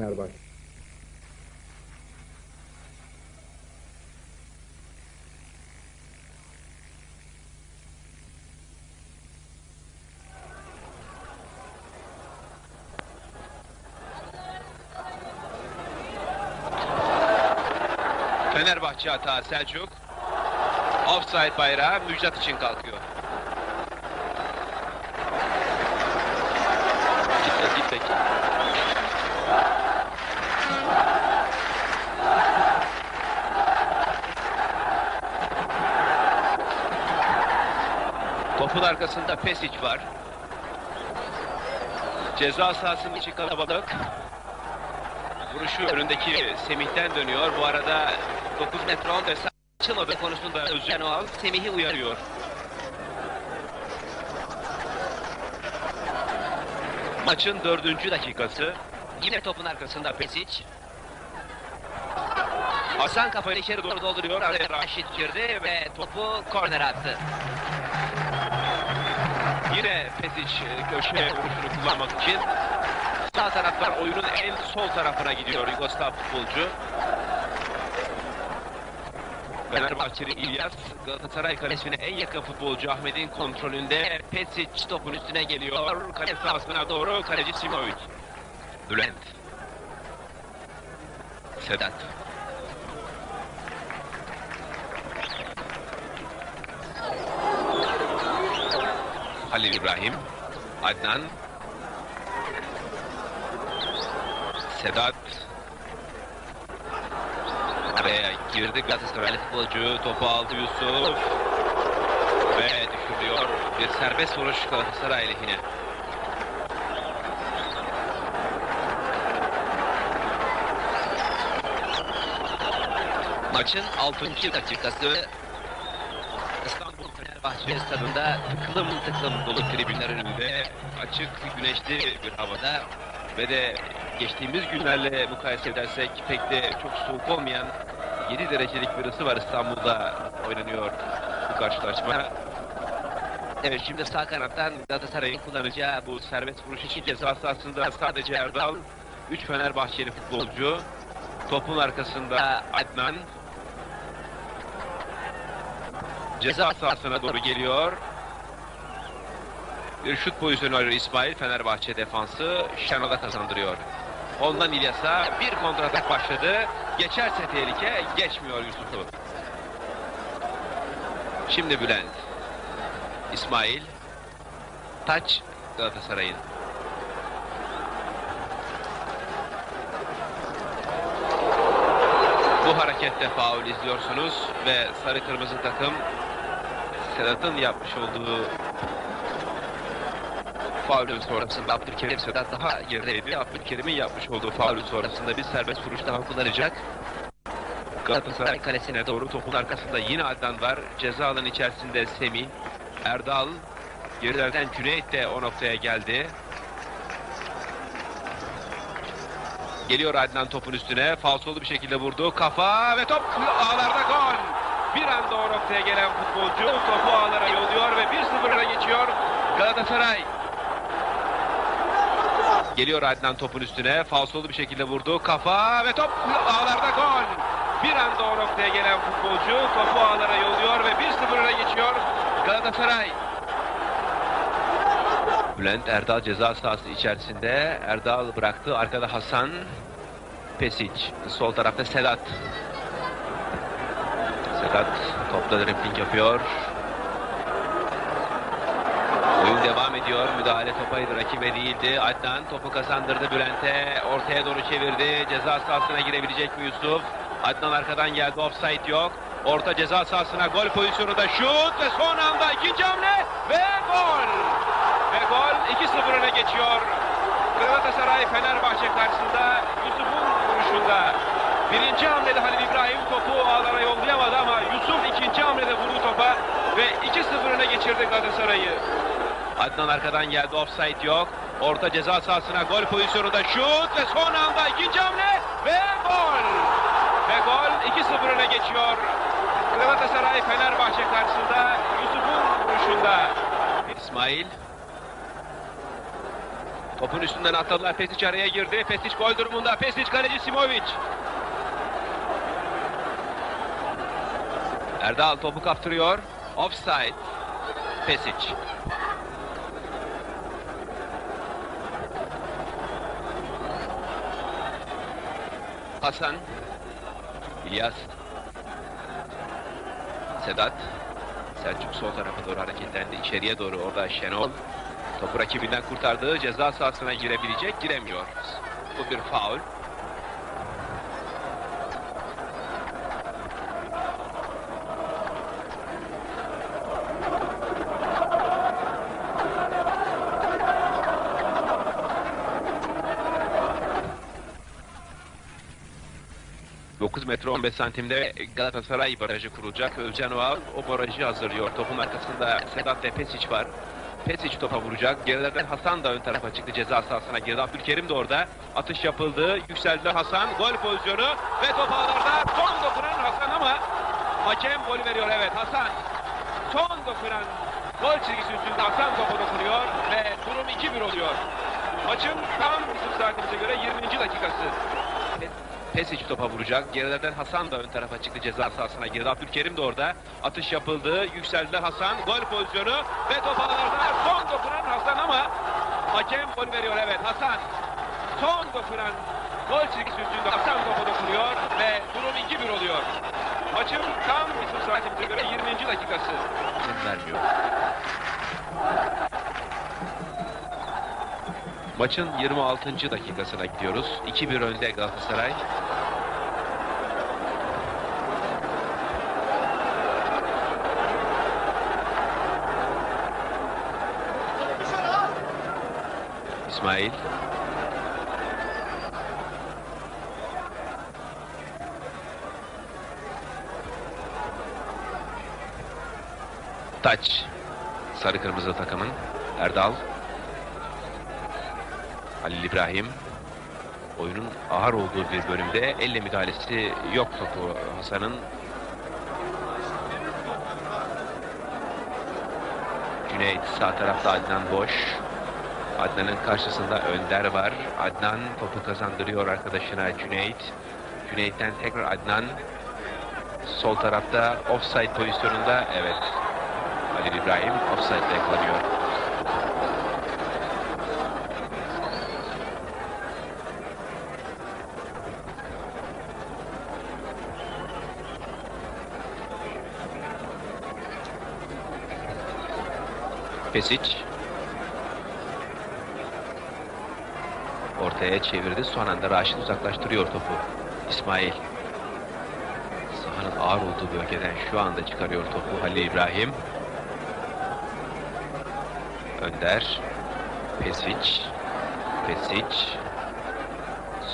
Fenerbahçe. Fenerbahçe hata Selçuk. Offside bayrağı Müjdat için kalkıyor. Topun arkasında Pesic var. Ceza sahasının içi kalabalık. Vuruşu önündeki Semih'ten dönüyor. Bu arada 9 metre 10 mesafe açılmadı konusunda Özcan Oğal Semih'i uyarıyor. Maçın dördüncü dakikası. Yine topun arkasında Pesic. Hasan kafayı içeri doğru dolduruyor. Araya Raşit girdi ve topu kornere attı. Yine Pesic e, köşe vuruşunu kullanmak için Sağ taraftan oyunun en sol tarafına gidiyor Yugoslav futbolcu. Fenerbahçeli İlyas Galatasaray kalesine en yakın futbolcu Ahmet'in kontrolünde Pesic topun üstüne geliyor. Kale sahasına doğru kaleci Simovic. Bülent. Sedat. Halil İbrahim. Adnan. Sedat araya girdi Galatasaraylı futbolcu topu aldı Yusuf ve düşürüyor bir serbest vuruş Galatasaray lehine. Maçın 6. dakikası Fenerbahçe stadında tıklım tıklım dolu tribünler önünde açık güneşli bir havada ve de geçtiğimiz günlerle mukayese edersek pek de çok soğuk olmayan 7 derecelik bir ısı var İstanbul'da oynanıyor bu karşılaşma. Evet şimdi sağ kanattan Galatasaray'ın kullanacağı bu serbest vuruş için ceza sahasında sadece Erdal, 3 Fenerbahçeli futbolcu, topun arkasında Adnan, ceza sahasına doğru geliyor. Bir şut pozisyonu arıyor İsmail Fenerbahçe defansı Şenol'a kazandırıyor. Ondan İlyas'a bir kontratak başladı. Geçerse tehlike geçmiyor Yusuf'u. Şimdi Bülent. İsmail. Taç Galatasaray'ın. Bu harekette faul izliyorsunuz ve sarı kırmızı takım Sedat'ın yapmış olduğu faulün sonrasında Abdülkerim Sedat daha gerideydi. Abdülkerim'in yapmış olduğu faulün sonrasında bir serbest vuruş daha kullanacak. Galatasaray kalesine doğru topun arkasında yine Adnan var. Ceza alanı içerisinde Semih, Erdal, gerilerden Cüneyt de o noktaya geldi. Geliyor Adnan topun üstüne. Falsolu bir şekilde vurdu. Kafa ve top ağlarda gol. Bir anda o noktaya gelen futbolcu topu ağlara yolluyor ve 1-0 öne geçiyor Galatasaray. Geliyor Adnan topun üstüne. Falsolu bir şekilde vurdu. Kafa ve top ağlarda gol. Bir anda o noktaya gelen futbolcu topu ağlara yolluyor ve 1-0 öne geçiyor Galatasaray. Bülent Erdal ceza sahası içerisinde. Erdal bıraktı. Arkada Hasan. Pesic. Sol tarafta Sedat. Sedat topla dribbling yapıyor. Oyun devam ediyor. Müdahale topaydı. Rakibe değildi. Adnan topu kazandırdı Bülent'e. Ortaya doğru çevirdi. Ceza sahasına girebilecek mi Yusuf? Adnan arkadan geldi. Offside yok. Orta ceza sahasına gol pozisyonu da şut ve son anda ikinci hamle ve gol. Ve gol 2-0 öne geçiyor. Galatasaray Fenerbahçe karşısında Yusuf'un vuruşunda. Birinci hamlede Halil İbrahim topu ağlara yollayamadı ama Yusuf ikinci hamlede vurdu topa ve 2-0 öne geçirdi Galatasaray'ı. Adnan arkadan geldi offside yok. Orta ceza sahasına gol pozisyonu da şut ve son anda ikinci hamle ve gol. Ve gol 2-0 öne geçiyor. Galatasaray Fenerbahçe karşısında Yusuf'un vuruşunda. İsmail Topun üstünden atladılar. Pesic araya girdi. Pesic gol durumunda. Pesic kaleci Simovic. Erdal topu kaptırıyor. Offside. Pesic. Hasan. İlyas. Sedat. Selçuk sol tarafa doğru hareketlendi. İçeriye doğru orada Şenol. Topu rakibinden kurtardığı ceza sahasına girebilecek. Giremiyor. Bu bir faul. ...9 metre 15 santimde Galatasaray barajı kurulacak. Özcan Oğal o barajı hazırlıyor. Topun arkasında Sedat ve Pesic var. Pesic topa vuracak. Gerilerden Hasan da ön tarafa çıktı ceza sahasına girdi. Abdülkerim de orada. Atış yapıldı. Yükseldi Hasan. Gol pozisyonu ve top ağlarda son dokunan Hasan ama hakem gol veriyor. Evet Hasan. Son dokunan gol çizgisi üstünde Hasan topu dokunuyor ve durum 2-1 oluyor. Maçın tam bizim saatimize göre 20. dakikası. Pesic topa vuracak. Gerilerden Hasan da ön tarafa çıktı ceza sahasına girdi. Abdülkerim de orada. Atış yapıldı. Yükseldi Hasan. Gol pozisyonu ve top ağlarda son dokunan Hasan ama hakem gol veriyor. Evet Hasan. Son dokunan gol çizgisi üstünde Hasan topu dokunuyor ve durum 2-1 oluyor. Maçın tam bizim saatimize göre 20. dakikası. Vermiyor. Maçın 26. dakikasına gidiyoruz. 2-1 önde Galatasaray. İsmail. Taç. Sarı kırmızı takımın. Erdal. Halil İbrahim. Oyunun ağır olduğu bir bölümde elle müdahalesi yok topu Hasan'ın. Cüneyt sağ tarafta Adnan boş. Adnan'ın karşısında Önder var. Adnan topu kazandırıyor arkadaşına Cüneyt. Cüneyt'ten tekrar Adnan. Sol tarafta offside pozisyonunda evet. Halil İbrahim offside'de yakalanıyor. Pesic. Ortaya çevirdi. Son anda Raşit uzaklaştırıyor topu. İsmail. Sahanın ağır olduğu bölgeden şu anda çıkarıyor topu Halil İbrahim. Önder. Pesic. Pesic.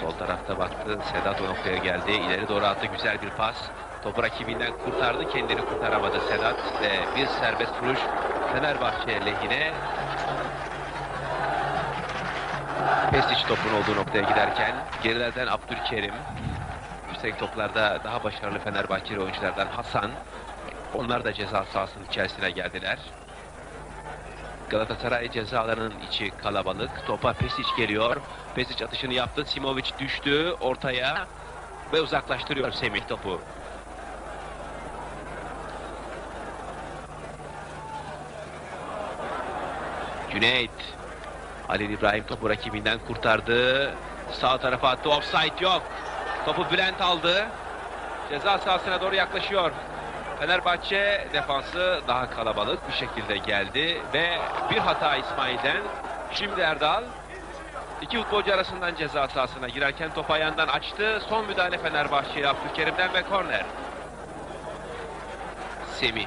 Sol tarafta baktı. Sedat o noktaya geldi. İleri doğru attı. Güzel bir pas. Topu rakibinden kurtardı. Kendini kurtaramadı Sedat. Ve bir serbest vuruş Fenerbahçe lehine. Pesic topun olduğu noktaya giderken gerilerden Abdülkerim. Yüksek toplarda daha başarılı Fenerbahçeli oyunculardan Hasan. Onlar da ceza sahasının içerisine geldiler. Galatasaray cezalarının içi kalabalık. Topa Pesic geliyor. Pesic atışını yaptı. Simovic düştü ortaya ve uzaklaştırıyor Semih topu. Cüneyt. Halil İbrahim topu rakibinden kurtardı. Sağ tarafa attı. Offside yok. Topu Bülent aldı. Ceza sahasına doğru yaklaşıyor. Fenerbahçe defansı daha kalabalık bir şekilde geldi ve bir hata İsmail'den. Şimdi Erdal iki futbolcu arasından ceza sahasına girerken topu ayağından açtı. Son müdahale Fenerbahçe'ye Abdülkerim'den ve korner. Semih.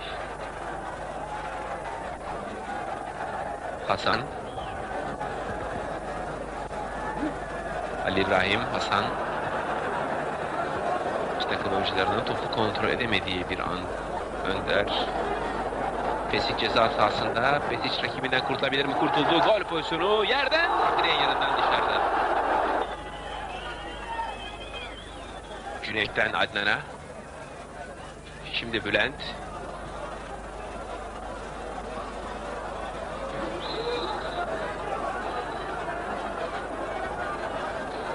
Hasan. Ali İbrahim, Hasan. İki takım oyuncularının topu kontrol edemediği bir an. Önder. Pesic ceza sahasında. Pesic rakibinden kurtulabilir mi? Kurtuldu. Gol pozisyonu yerden. Direğin yanından dışarıda. Cüneyt'ten Adnan'a. Şimdi Bülent.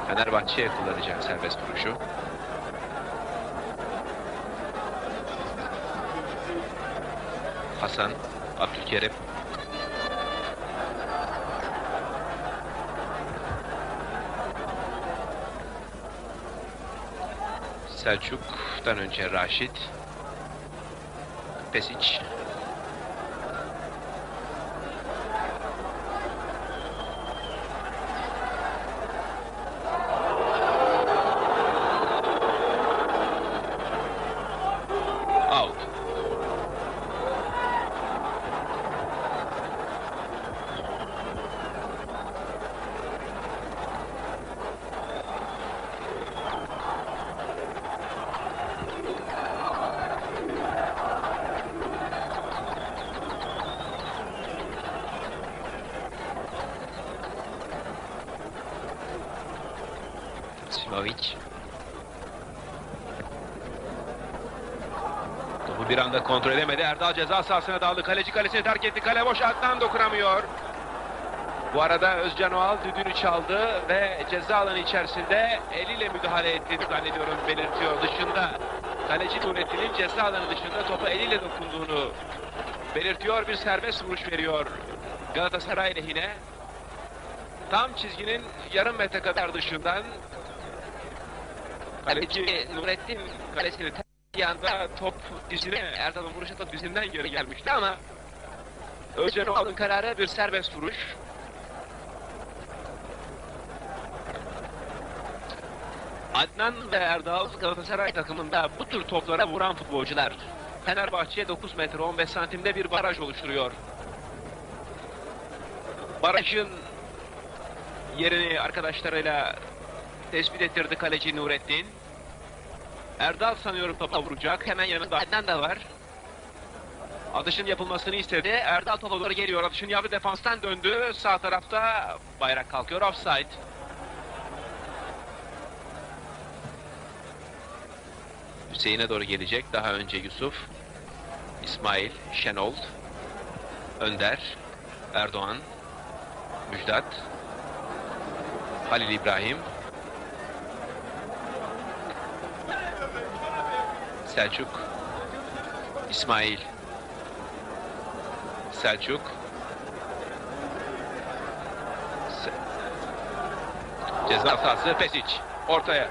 Fenerbahçe kullanacak serbest vuruşu. Hasan, Abdülkerim. Selçuk'tan önce Raşit. Pesic. Out. Simovic. Bir anda kontrol edemedi. Erdal ceza sahasına daldı. Kaleci kalesini terk etti. Kale boş. Adnan dokunamıyor. Bu arada Özcan Oğal düdüğünü çaldı ve ceza alanı içerisinde eliyle müdahale etti zannediyorum belirtiyor. Dışında kaleci Nurettin'in ceza alanı dışında topa eliyle dokunduğunu belirtiyor. Bir serbest vuruş veriyor Galatasaray lehine. Tam çizginin yarım metre kadar dışından Kaleci Nurettin kalesini bir top dizine Erdal'ın vuruşu top dizinden geri gelmişti ama Özcan Oğal'ın kararı bir serbest vuruş. Adnan ve Erdal Galatasaray takımında bu tür toplara vuran futbolcular. Fenerbahçe 9 metre 15 santimde bir baraj oluşturuyor. Barajın yerini arkadaşlarıyla tespit ettirdi kaleci Nurettin. Erdal sanıyorum topa vuracak. Hemen yanında Adnan da var. Atışın yapılmasını istedi. Erdal topa doğru geliyor. Atışın yaptı defanstan döndü. Sağ tarafta bayrak kalkıyor. Offside. Hüseyin'e doğru gelecek. Daha önce Yusuf. İsmail. Şenol. Önder. Erdoğan. Müjdat. Halil İbrahim. Selçuk. İsmail. Selçuk. Se- Ceza sahası Pesic. Ortaya.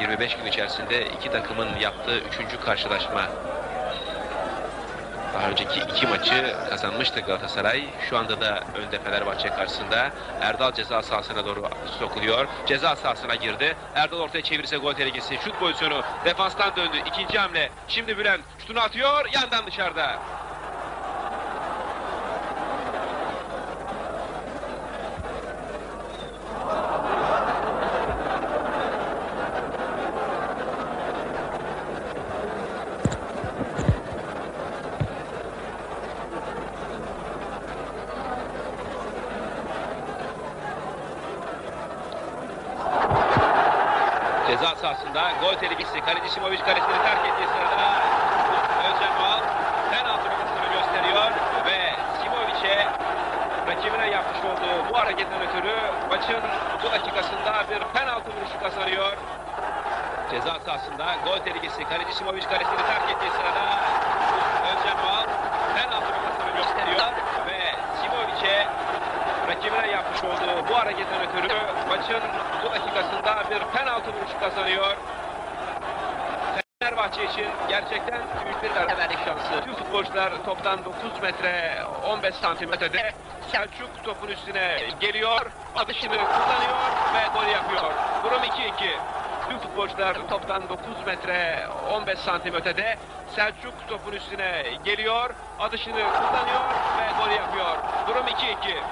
...25 gün içerisinde iki takımın yaptığı üçüncü karşılaşma daha önceki iki maçı kazanmıştı Galatasaray. Şu anda da önde Fenerbahçe karşısında. Erdal ceza sahasına doğru sokuluyor. Ceza sahasına girdi. Erdal ortaya çevirirse gol tehlikesi. Şut pozisyonu. Defanstan döndü. İkinci hamle. Şimdi Bülent şutunu atıyor. Yandan dışarıda. Ceza sahasında gol tehlikesi. Kaleci Simovic kalesini terk ettiği sırada Özcan Oğal penaltı noktasını gösteriyor ve Simovic'e rakibine yapmış olduğu bu hareketten ötürü maçın bu dakikasında bir penaltı vuruşu kazanıyor. Ceza sahasında gol tehlikesi. Kaleci Simovic kalesini terk ettiği sırada Özcan Oğal penaltı noktasını gösteriyor ve Simovic'e rakibine yapmış olduğu bu hareketten ötürü maçın dakikasında bir penaltı vuruşu kazanıyor. Fenerbahçe için gerçekten büyük bir beraberlik şansı. Tüm futbolcular toptan 9 metre 15 santim ötede. Selçuk topun üstüne geliyor, atışını kullanıyor ve gol yapıyor. Durum 2-2. Tüm futbolcular toptan 9 metre 15 santim ötede. Selçuk topun üstüne geliyor, atışını kullanıyor ve gol yapıyor. Durum 2-2.